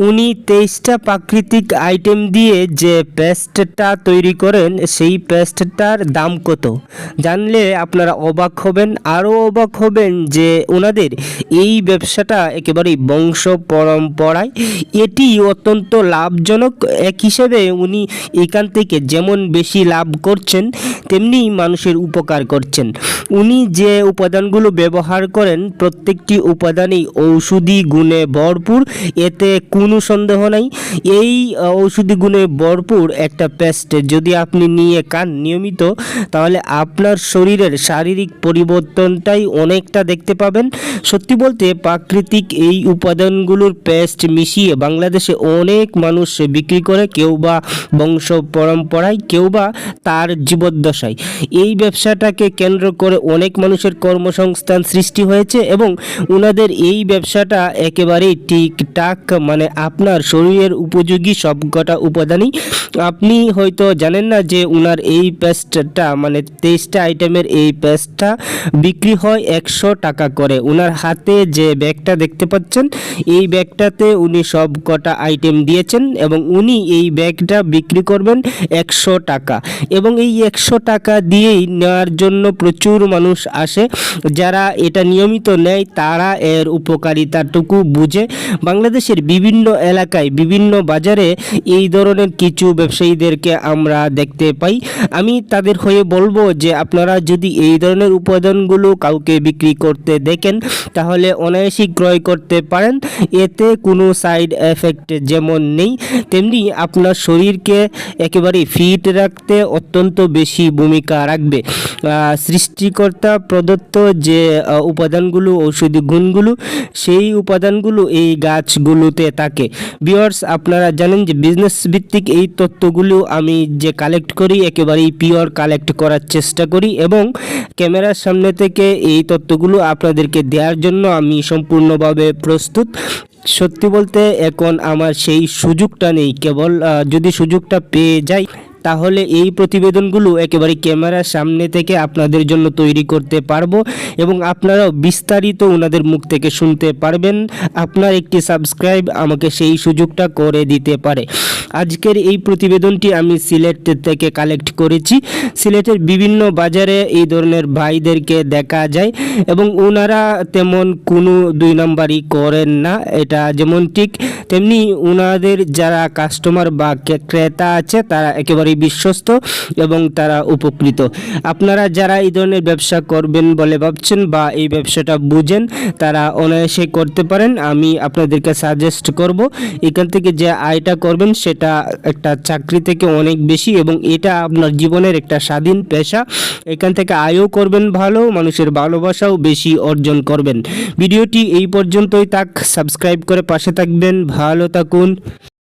উনি তেইশটা প্রাকৃতিক আইটেম দিয়ে যে পেস্টটা তৈরি করেন, সেই পেস্টটার দাম কত? জানলে আপনারা অবাক হবেন, আরও অবাক হবেন যে ওনাদের এই ব্যবসাটা একেবারেই বংশ পরম্পরায়। এটি অত্যন্ত লাভজনক। এক হিসেবে উনি এখান থেকে যেমন বেশি লাভ করছেন, তেমনি মানুষের উপকার করছেন। উনি যে উপাদানগুলো ব্যবহার করেন, প্রত্যেকটি উপাদানই ঔষধি গুণে ভরপুর। এতে কোনো সন্দেহ নাই। এই ঔষধি গুণে ভরপুর একটা পেস্ট যদি আপনি নিয়ে খান নিয়মিত, তাহলে আপনার শরীরের শারীরিক পরিবর্তনটাই অনেকটা দেখতে পাবেন। সত্যি বলতে, প্রাকৃতিক এই উপাদানগুলোর পেস্ট মিশিয়ে বাংলাদেশে অনেক মানুষ বিক্রি করে, কেউ বা বংশ পরম্পরায়, কেউ বা তার জীবদ্দশায়। এই ব্যবসাটাকে কেন্দ্র করে অনেক মানুষের কর্মসংস্থান সৃষ্টি হয়েছে এবং ওনাদের এই ব্যবসাটা একেবারেই ঠিকঠাক মানে আপনার শরীরের উপযোগী সবকটা উপাদানই। আপনি হয়তো জানেন না যে ওনার এই পেস্টটা মানে তেইশটা আইটেমের এই পেস্টটা বিক্রি হয় একশো টাকা করে। ওনার হাতে যে ব্যাগটা দেখতে পাচ্ছেন, এই ব্যাগটাতে উনি সব কটা আইটেম দিয়েছেন এবং উনি এই ব্যাগটা বিক্রি করবেন একশো টাকা। এবং এই একশো টাকা দিয়েই নেওয়ার জন্য প্রচুর মানুষ আসে। যারা এটা নিয়মিত নেয়, তারা এর উপকারিতাটুকু বুঝে। বাংলাদেশের বিভিন্ন এলাকায় বিভিন্ন বাজারে এই ধরনের কিছু ব্যবসায়ীদেরকে আমরা দেখতে পাই। আমি তাদের হয়ে বলব যে আপনারা যদি এই ধরনের উপাদানগুলো কাউকে বিক্রি করতে দেখেন, তাহলে অনায়াসই ক্রয় করতে পারেন। এতে কোনো সাইড এফেক্ট যেমন নেই, তেমনি আপনার শরীরকে একেবারে ফিট রাখতে অত্যন্ত বেশি ভূমিকা রাখবে। সৃষ্টিকর্তা প্রদত্ত যে উপাদানগুলো, ঔষধি গুণগুলো, সেই উপাদানগুলো এই গাছগুলোতে থাকে বিয়ার্স আপনারা জানেন যে বিজনেস ভিত্তিক এই তথ্যগুলো আমি যে কালেক্ট করি, একেবারেই পিওর কালেক্ট করার চেষ্টা করি এবং ক্যামেরার সামনে থেকে এই তথ্যগুলো আপনাদেরকে দেওয়ার জন্য আমি সম্পূর্ণভাবে প্রস্তুত। সত্যি বলতে এখন আমার সেই সুযোগটা নেই। কেবল যদি সুযোগটা পেয়ে যাই তাহলে এই প্রতিবেদনগুলো একেবারে ক্যামেরার সামনে থেকে আপনাদের জন্য তৈরি করতে পারব এবং আপনারাও বিস্তারিত ওনাদের মুখ থেকে শুনতে পারবেন। আপনার একটি সাবস্ক্রাইব আমাকে সেই সুযোগটা করে দিতে পারে। আজকের এই প্রতিবেদনটি আমি সিলেট থেকে কালেক্ট করেছি। সিলেটের বিভিন্ন বাজারে এই ধরনের ভাইদেরকে দেখা যায় এবং ওনারা তেমন কোনো দুই নাম্বারই করেন না, এটা যেমন ঠিক। তেমনি ওনাদের যারা কাস্টমার বা ক্রেতা আছে, তারা একেবারেই বিশ্বস্ত এবং তারা উপকৃত। আপনারা যারা এই ধরনের ব্যবসা করবেন বলে ভাবছেন বা এই ব্যবসাটা বুঝেন, তারা অনায়াসে করতে পারেন। আমি আপনাদেরকে সাজেস্ট করব, এখান থেকে যে আয়টা করবেন, সেটা একটা চাকরি থেকে অনেক বেশি এবং এটা আপনার জীবনের একটা স্বাধীন পেশা। এখান থেকে আয়ও করবেন ভালো, মানুষের ভালোবাসাও বেশি অর্জন করবেন। ভিডিওটি এই পর্যন্তই তাক সাবস্ক্রাইব করে পাশে থাকবেন, ভালো থাকুন।